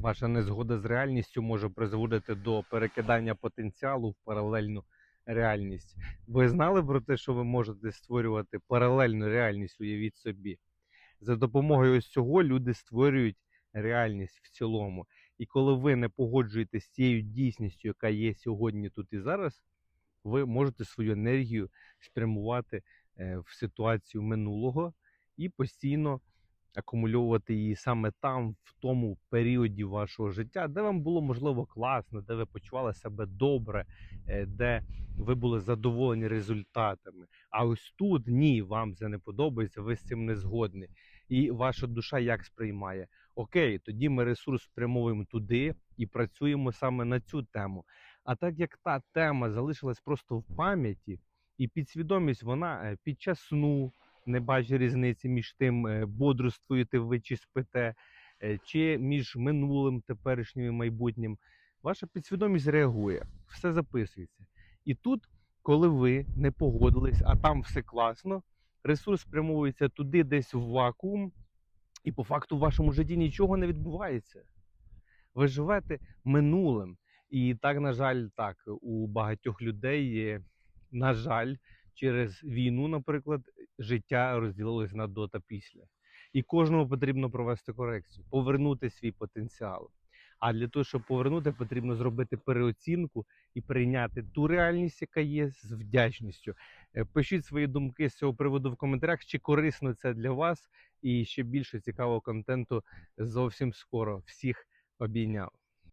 Ваша незгода з реальністю може призводити до перекидання потенціалу в паралельну реальність. Ви знали про те, що ви можете створювати паралельну реальність, уявіть собі. За допомогою ось цього люди створюють реальність в цілому. І коли ви не погоджуєтесь з тією дійсністю, яка є сьогодні, тут і зараз, ви можете свою енергію спрямувати е, в ситуацію минулого і постійно акумульовувати її саме там, в тому періоді вашого життя, де вам було можливо класно, де ви почували себе добре, е, де ви були задоволені результатами. А ось тут ні, вам це не подобається, ви з цим не згодні. І ваша душа як сприймає? Окей, тоді ми ресурс спрямовуємо туди і працюємо саме на цю тему. А так як та тема залишилась просто в пам'яті, і підсвідомість вона е, під час сну не бачить різниці між тим, е, бодрствуєте ви чи спите, е, чи між минулим, теперішнім і майбутнім. Ваша підсвідомість реагує, все записується. І тут, коли ви не погодились, а там все класно, ресурс спрямовується туди, десь в вакуум, і по факту в вашому житті нічого не відбувається. Ви живете минулим. І так, на жаль, так, у багатьох людей є, на жаль, через війну, наприклад, життя розділилось на до та після. І кожному потрібно провести корекцію, повернути свій потенціал. А для того, щоб повернути, потрібно зробити переоцінку і прийняти ту реальність, яка є з вдячністю. Е, Пишіть свої думки з цього приводу в коментарях, чи корисно це для вас, і ще більше цікавого контенту зовсім скоро. Всіх обійняв.